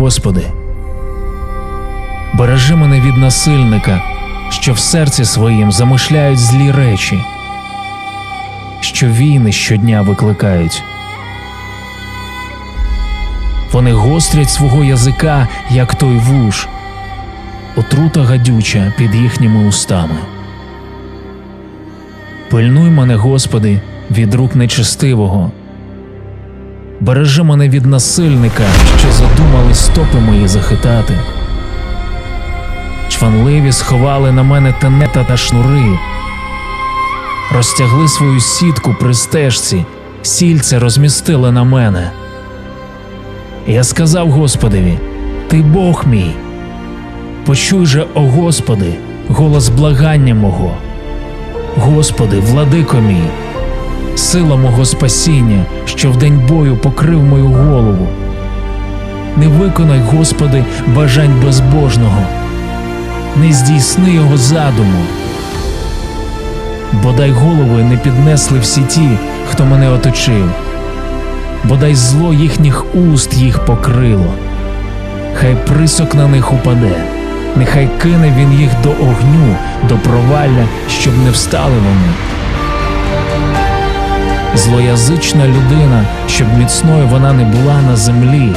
Господи. Бережи мене від насильника, що в серці своїм замишляють злі речі, що війни щодня викликають. Вони гострять свого язика, як той вуж, отрута гадюча під їхніми устами. Пильнуй мене, Господи, від рук нечестивого. Бережи мене від насильника, що задумали стопи мої захитати. Чванливі сховали на мене тенета та шнури, розтягли свою сітку при стежці, сільце розмістили на мене. Я сказав Господеві: Ти Бог мій. Почуй же, о Господи, голос благання мого. Господи, владико мій, сила мого спасіння, що в день бою покрив мою голову. Не виконай, Господи, бажань безбожного, не здійсни його задуму. Бодай голови не піднесли всі ті, хто мене оточив, бодай зло їхніх уст їх покрило. Хай присок на них упаде, нехай кине він їх до огню, до провалля, щоб не встали вони. Злоязична людина, щоб міцною вона не була на землі,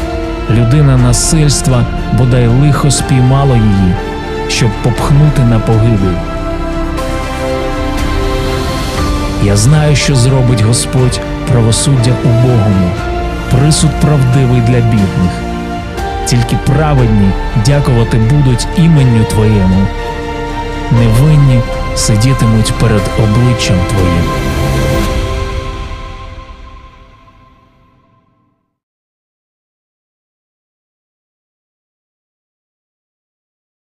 людина насильства, бодай лихо спіймало її, щоб попхнути на погибель. Я знаю, що зробить Господь правосуддя убогому, присуд правдивий для бідних. Тільки праведні дякувати будуть іменню Твоєму, невинні сидітимуть перед обличчям Твоїм.